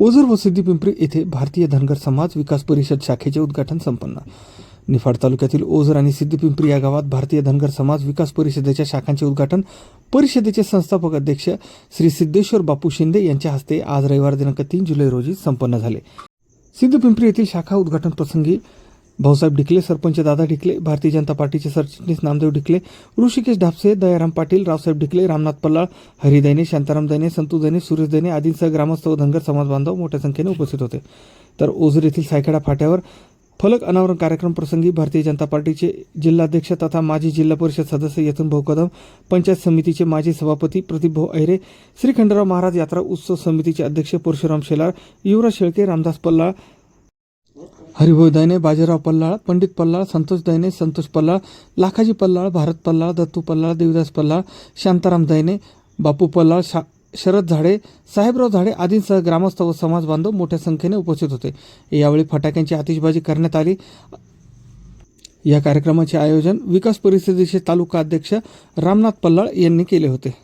ओझर व सिद्धीपिंपरी येथे भारतीय धनगर समाज विकास परिषद शाखेचे उद्घाटन संपन्न. निफाड तालुक्यातील ओझर आणि सिद्धपिंपरी या गावात भारतीय धनगर समाज विकास परिषदेच्या शाखांचे उद्घाटन परिषदेचे संस्थापक अध्यक्ष श्री सिद्धेश्वर बापू शिंदे यांच्या हस्ते आज रविवार दिनांक तीन जुलै रोजी संपन्न झाले. सिद्धपिंपरी येथील शाखा उद्घाटन प्रसंगी भाऊसाहेब ढिकले सरपंच दादा ढिकले भारतीय जनता पार्टीचे सरचिटणीस नामदेव ढिकले ऋषिकेश ढापसे दयाराम पाटील रावसाहेब ढिकले रामनाथ पल्लाळ हरी दैने शांताराम दैने संतू दैने सुरेश दैने आदींसह ग्रामस्थ व धनगर समाज बांधव मोठ्या संख्येने उपस्थित होते. तर ओझर येथील सायखेडा फाट्यावर फलक अनावरण कार्यक्रम प्रसंगी भारतीय जनता पार्टीचे जिल्हाध्यक्ष तथा माजी जिल्हा परिषद सदस्य यतन भाऊ कदम पंचायत समितीचे माजी सभापती प्रदीप अहिरे श्री खंडराव महाराज यात्रा उत्सव समितीचे अध्यक्ष परशुराम शेलार युवराज शेळके रामदास पल्लाळ हरिभाऊ दैने बाजीराव पल्लाळ पंडित पल्लाळ संतोष दैने संतोष पल्लाळ लाखाजी पल्लाळ भारत पल्लाळ दत्तू पल्लाळ देवदास पल्लाळ शांताराम दैने बापू पल्लाळ शा शरद झाडे साहेबराव झाडे आदींसह ग्रामस्थ व समाज बांधव मोठ्या संख्येने उपस्थित होते. यावेळी फटाक्यांची आतिषबाजी करण्यात आली. या कार्यक्रमाचे आयोजन विकास परिषदेचे तालुका अध्यक्ष रामनाथ पल्लाळ यांनी केले होते.